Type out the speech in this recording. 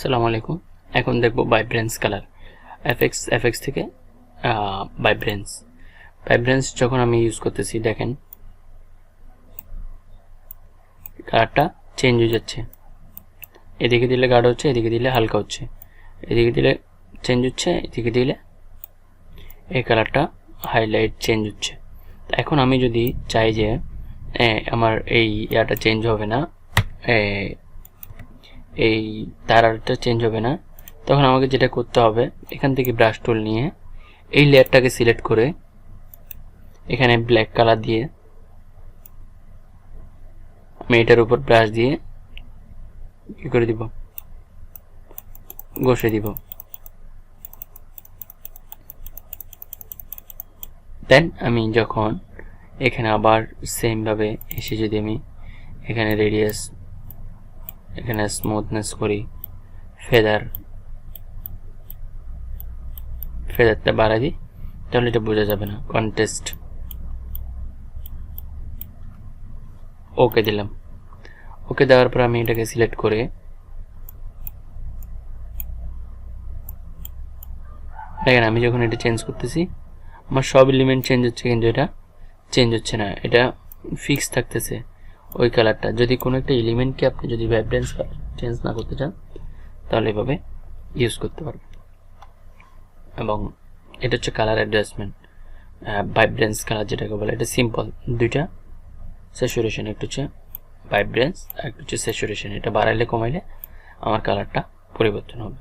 আসসালামু আলাইকুম। এখন দেখব ভাইব্রেন্স কালার এফএক্স এফএক্স থেকে ভাইব্রেন্স ভাইব্রেন্স যখন আমি ইউজ করতেছি, দেখেন। কালারটা চেঞ্জ হয়ে যাচ্ছে। এদিকে দিলে গাঢ় হচ্ছে, এদিকে দিলে হালকা হচ্ছে। এদিকে দিলে চেঞ্জ হচ্ছে, এদিকে দিলে এই কালারটা হাইলাইট চেঞ্জ হচ্ছে। এখন আমি যদি চাই যে আমার এই ইয়াটা চেঞ্জ হবে না এই তারাটা চেঞ্জ হবে না। তখন আমাকে যেটা করতে হবে, এখান থেকে ব্রাশ টুল নিয়ে এই লেয়ারটাকে সিলেক্ট করে এখানে ব্ল্যাক কালার দিয়ে আমি এটার উপর ব্রাশ দিয়ে কি করে দিব, ঘষে দিব। দেন আমি যখন এখানে আবার সেমভাবে এসে যদি আমি এখানে রেডিয়াস এখানে স্মুথনেস করি। ফেদার ফেদারটা বাড়াই দিই, তাহলে এটা বোঝা যাবে না। কন্টেস্ট ওকে দিলাম। ওকে দেওয়ার পর আমি এটাকে সিলেক্ট করে দেখেন, আমি যখন এটা চেঞ্জ করতেছি, আমার সব এলিমেন্ট চেঞ্জ হচ্ছে কিন্তু এটা চেঞ্জ হচ্ছে না। এটা ফিক্স থাকতেছে। ওই কালারটা যদি কোনো একটা এলিমেন্টকে আপনি যদি ভাইব্রেন্স চেঞ্জ না করতে চান, তাহলে এভাবে ইউজ করতে পারবেন। এবং এটা হচ্ছে কালার অ্যাডজাস্টমেন্ট ভাইব্রেন্স কালার যেটাকে বলে, এটা সিম্পল দুইটা স্যাচুরেশন একটা হচ্ছে ভাইব্রেন্স আর একটা হচ্ছে স্যাচুরেশন এটা বাড়াইলে কমাইলে আমার কালারটা পরিবর্তন হবে।